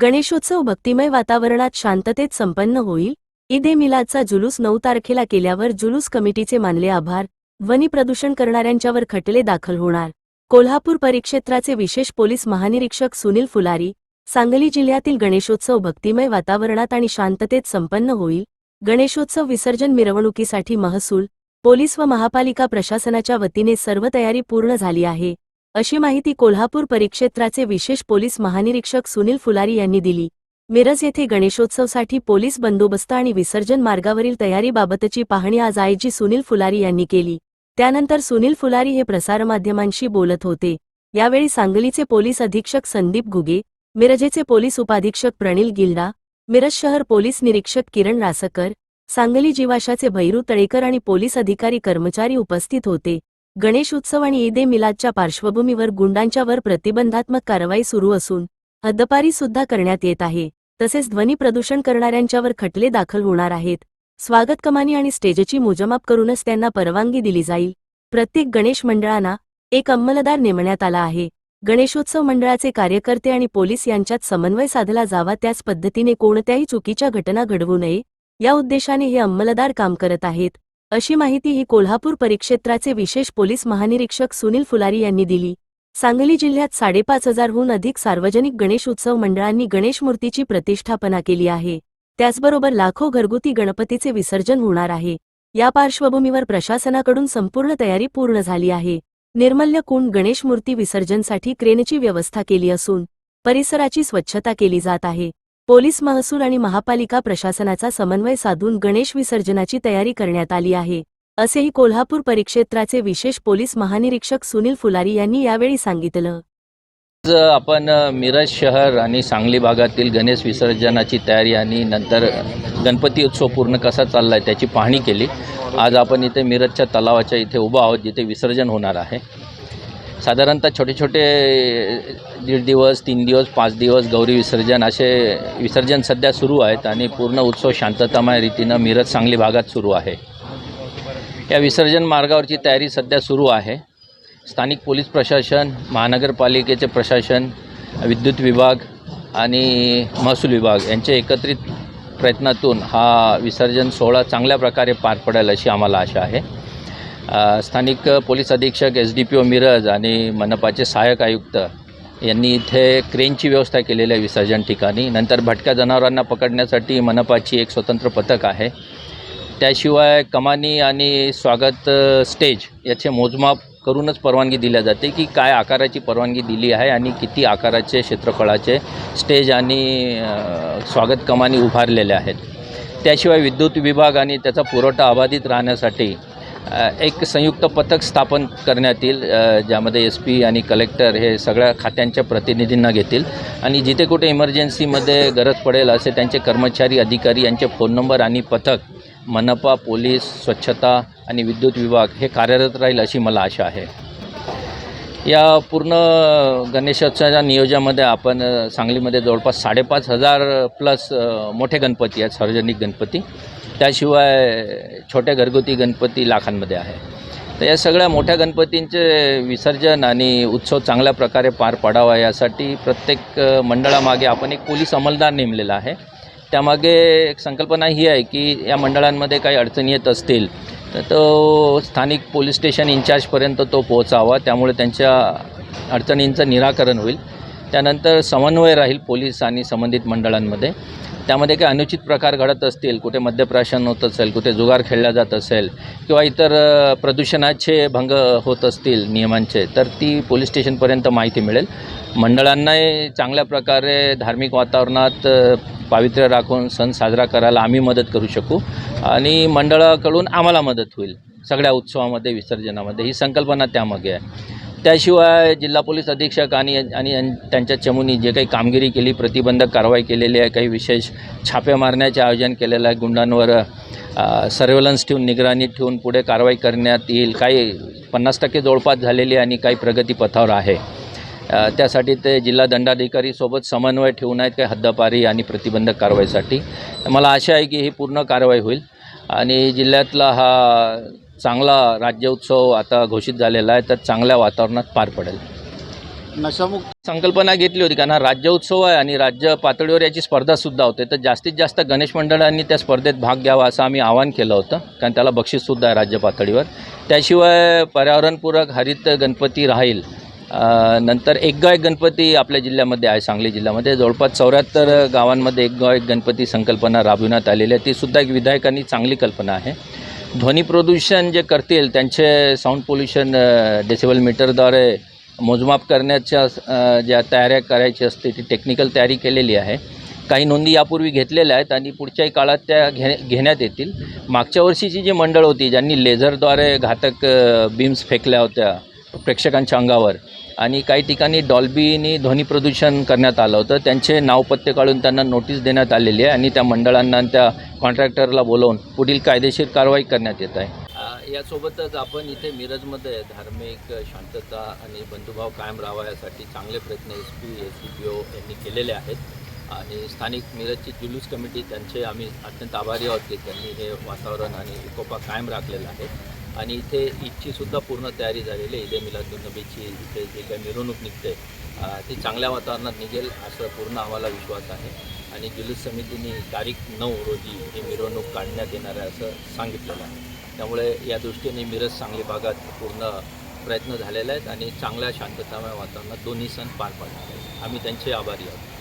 गणेशोत्सव भक्तिमय वातावरणात शांततेत संपन्न होईल. ईद ए मिलादचा जुलूस नऊ तारखेला केल्यावर जुलूस कमिटीचे मानले आभार. ध्वनी प्रदूषण करणाऱ्यांच्यावर खटले दाखल होणार. कोल्हापूर परिक्षेत्राचे विशेष पोलीस महानिरीक्षक सुनील फुलारी सांगली जिल्ह्यातील गणेशोत्सव भक्तिमय वातावरणात आणि शांततेत संपन्न होईल. गणेशोत्सव विसर्जन मिरवणुकीसाठी महसूल पोलीस व महापालिका प्रशासनाच्या वतीने सर्व तयारी पूर्ण झाली आहे. अशी माहिती कोल्हापूर परिक्षेत्राचे विशेष पोलीस महानिरीक्षक सुनील फुलारी यांनी दिली. मिरज येथे गणेशोत्सवसाठी पोलीस बंदोबस्त आणि विसर्जन मार्गावरील तयारीबाबतची पाहणी आज आयजी सुनील फुलारी यांनी केली. त्यानंतर सुनील फुलारी हे प्रसारमाध्यमांशी बोलत होते. यावेळी सांगलीचे पोलीस अधीक्षक संदीप घुगे मिरजेचे पोलीस उपाधीक्षक प्रणील गिल्डा मिरज शहर पोलीस निरीक्षक किरण रासकर सांगली जीवाशाचे भैरू तळेकर आणि पोलीस अधिकारी कर्मचारी उपस्थित होते. गणेश उत्सव आणि ईद ए मिलादच्या पार्श्वभूमीवर गुंडांच्यावर प्रतिबंधात्मक कारवाई सुरू असून हद्दपारी सुद्धा करण्यात येत आहे. तसेच ध्वनी प्रदूषण करणाऱ्यांच्यावर खटले दाखल होणार आहेत. स्वागत कमानी आणि स्टेजची मोजमाप करूनच त्यांना परवानगी दिली जाईल. प्रत्येक गणेश मंडळांना एक अंमलदार नेमण्यात आला आहे. गणेशोत्सव मंडळाचे कार्यकर्ते आणि पोलीस यांच्यात समन्वय साधला जावा त्याच पद्धतीने कोणत्याही चुकीच्या घटना घडवू नये या उद्देशाने हे अंमलदार काम करत आहेत. अशी माहिती ही कोल्हापूर परिक्षेत्राचे विशेष पोलीस महानिरीक्षक सुनील फुलारी यांनी दिली. सांगली जिल्ह्यात साडेपाच हजारहून अधिक सार्वजनिक गणेश उत्सव मंडळांनी गणेश मूर्तीची प्रतिष्ठापना केली आहे. त्याचबरोबर लाखो घरगुती गणपतीचे विसर्जन होणार आहे. या पार्श्वभूमीवर प्रशासनाकडून संपूर्ण तयारी पूर्ण झाली आहे. निर्मल्य कुंड गणेश मूर्ती विसर्जनसाठी क्रेनची व्यवस्था केली असून परिसराची स्वच्छता केली जात आहे. पोलीस महसूल आणि महापालिका प्रशासनाचा समन्वय साधून गणेश विसर्जनाची तयारी करण्यात आली आहे. असेही कोल्हापूर परिक्षेत्राचे विशेष पोलीस महानिरीक्षक सुनील फुलारी यांनी यावेळी सांगितलं. आज आपण मिरज शहर आणि सांगली भागातील गणेश विसर्जनाची तयारी आणि नंतर गणपती उत्सव पूर्ण कसा चालला आहे त्याची पाहणी केली. आज आपण इथे मिरजच्या तलावाच्या इथे उभा आहोत जिथे विसर्जन होणार आहे. साधारणतः छोटे छोटे दीड दिवस तीन दिवस पाच दिवस गौरी विसर्जन असे विसर्जन सध्या सुरू आहेत आणि पूर्ण उत्सव शांततामय रीतीनं मिरज सांगली भागात सुरू आहे. या विसर्जन मार्गावरची तयारी सध्या सुरू आहे. स्थानिक पोलीस प्रशासन महानगरपालिकेचे प्रशासन विद्युत विभाग आणि महसूल विभाग यांच्या एकत्रित प्रयत्नातून हा विसर्जन सोहळा चांगल्या प्रकारे पार पडेल अशी आम्हाला आशा आहे. स्थानिक पोलीस अधीक्षक S D P O Miraj आणि मनपाचे सहाय्यक आयुक्त यांनी इथे क्रेनची व्यवस्था केलेली आहे विसर्जन ठिकाणी. नंतर भटक्या जनावरांना पकडण्यासाठी मनपाची एक स्वतंत्र पथक आहे. त्याशिवाय कमानी आणि स्वागत स्टेज याचे मोजमाप करूनच परवानगी दिल्या जाते की काय आकाराची परवानगी दिली आहे आणि किती आकाराचे क्षेत्रफळाचे स्टेज आणि स्वागत कमानी उभारलेल्या आहेत. त्याशिवाय विद्युत विभाग आणि त्याचा पुरवठा अबाधित राहण्यासाठी एक संयुक्त पथक स्थापन करण्यात येईल ज्यामध्ये एस पी आणि कलेक्टर हे सगळ्या खात्यांच्या प्रतिनिधींना घेतील. आणि जिथे कुठे इमर्जन्सीमध्ये गरज पडेल असे त्यांचे कर्मचारी अधिकारी यांचे फोन नंबर आणि पथक मनपा पोलीस स्वच्छता आणि विद्युत विभाग हे कार्यरत राहील अशी मला आशा आहे. या पूर्ण गणेशोत्सवाच्या नियोजनामध्ये आपण सांगलीमध्ये जवळपास साडेपाच हजार प्लस मोठे गणपती आहेत सार्वजनिक गणपती. त्याशिवाय छोट्या घरगुती गणपती लाखांमध्ये आहे. तर या सगळ्या मोठ्या गणपतींचे विसर्जन आणि उत्सव चांगल्या प्रकारे पार पाडावा यासाठी प्रत्येक मंडळामागे आपण एक पोलीस अंमलदार नेमलेला आहे. त्यामागे एक संकल्पना ही आहे की या मंडळांमध्ये काही अडचणी येत असतील तर तो स्थानिक पोलीस स्टेशन इन्चार्जपर्यंत तो पोहोचावा. त्यामुळे त्यांच्या अडचणींचं निराकरण होईल. त्यानंतर समन्वय राहील पोलीस आणि संबंधित मंडळांमध्ये. त्यामध्ये काही अनुचित प्रकार घडत असतील कुठे मद्यप्राशन होत असेल कुठे जुगार खेळला जात असेल किंवा इतर प्रदूषणाचे भंग होत असतील नियमांचे तर ती पोलीस स्टेशनपर्यंत माहिती मिळेल. मंडळांनाही चांगल्या प्रकारे धार्मिक वातावरणात पावित्र्य राखून सण साजरा करायला आम्ही मदत करू शकू आणि मंडळाकडून आम्हाला मदत होईल. सगळ्या उत्सवामध्ये विसर्जनामध्ये ही संकल्पना त्यामागे आहे. त्याशिवाय जिल्हा पोलीस अधीक्षक आणि आणि त्यांच्या चमूनी जे काही कामगिरी केली प्रतिबंधक कारवाई केलेली आहे काही विशेष छापे मारण्याचे आयोजन केलेलं आहे गुंडांवर सर्वेलन्स ठेवून निगराणी ठेवून पुढे कारवाई करण्यात येईल. काही पन्नास टक्के जवळपास झालेली आणि काही प्रगतीपथावर आहे. त्यासाठी ते जिल्हा दंडाधिकारी सोबत समन्वय ठेवून आहेत काही हद्दपारी आणि प्रतिबंधक कारवाईसाठी. मला आशा आहे की ही पूर्ण कारवाई होईल. आणि जिल्ह्यातला हा चांगला राज्य उत्सव आता घोषित झालेला आहे तर चांगल्या वातावरणात पार पडेल. नशामुक्त संकल्पना घेतली होती कारण हा राज्य उत्सव आहे आणि राज्य पातळीवर याची स्पर्धासुद्धा होते तर जास्तीत जास्त गणेश मंडळांनी त्या स्पर्धेत भाग घ्यावा असं आम्ही आवाहन केलं होतं कारण त्याला बक्षीससुद्धा आहे राज्य पातळीवर. त्याशिवाय पर्यावरणपूरक हरित गणपती राहील. नंतर एक गाव एक गणपती आपल्या जिल्ह्यामध्ये आहे सांगली जिल्ह्यामध्ये. जवळपास चौऱ्याहत्तर गावांमध्ये एक गाव एक गणपती संकल्पना राबविण्यात आलेली आहे. ती सुद्धा एक विधायकांनी चांगली कल्पना आहे. ध्वनी प्रदूषण जे करतील त्यांचे साऊंड पोल्युशन डेसिबल मीटरद्वारे मोजमाप करण्याच्या ज्या तयाऱ्या करायची असते ती टेक्निकल तयारी केलेली आहे. काही नोंदी यापूर्वी घेतलेल्या आहेत आणि पुढच्याही काळात त्या घे घेण्यात येतील. मागच्या वर्षीची जी मंडळ होती ज्यांनी लेझरद्वारे घातक बीम्स फेकल्या होत्या प्रेक्षकांच्या अंगावर आणि काही ठिकाणी डॉल्बीनी ध्वनी प्रदूषण करण्यात आलं होतं. त्यांचे नावपत्ते काढून त्यांना नोटीस देण्यात आलेली आहे आणि त्या मंडळांना आणि त्या कॉन्ट्रॅक्टरला बोलवून पुढील कायदेशीर कारवाई करण्यात येत आहे. यासोबतच आपण इथे मिरजमध्ये धार्मिक शांतता आणि बंधुभाव कायम राहावा यासाठी चांगले प्रयत्न S P S C P O यांनी केलेले आहेत. आणि स्थानिक मिरजची जुलूस कमिटी त्यांचे आम्ही अत्यंत आभारी आहोत की त्यांनी हे वातावरण आणि इकोपा कायम राखलेला आहे. आणि इथे ईदची सुद्धा पूर्ण तयारी झालेली आहे. ईद ए इथे जे काही मिरवणूक निघते ती चांगल्या वातावरणात निघेल असं पूर्ण आम्हाला विश्वास आहे. आणि जुलूस समितीने तारीख नऊ रोजी ही मिरवणूक काढण्यात येणार आहे असं सांगितलेलं आहे. त्यामुळे या दृष्टीने मिरज सांगली भागात पूर्ण प्रयत्न झालेले आहेत आणि चांगल्या शांततामय वातावरणात दोन्ही सण पार पाडणार आहेत. आम्ही त्यांचे आभारी आहोत.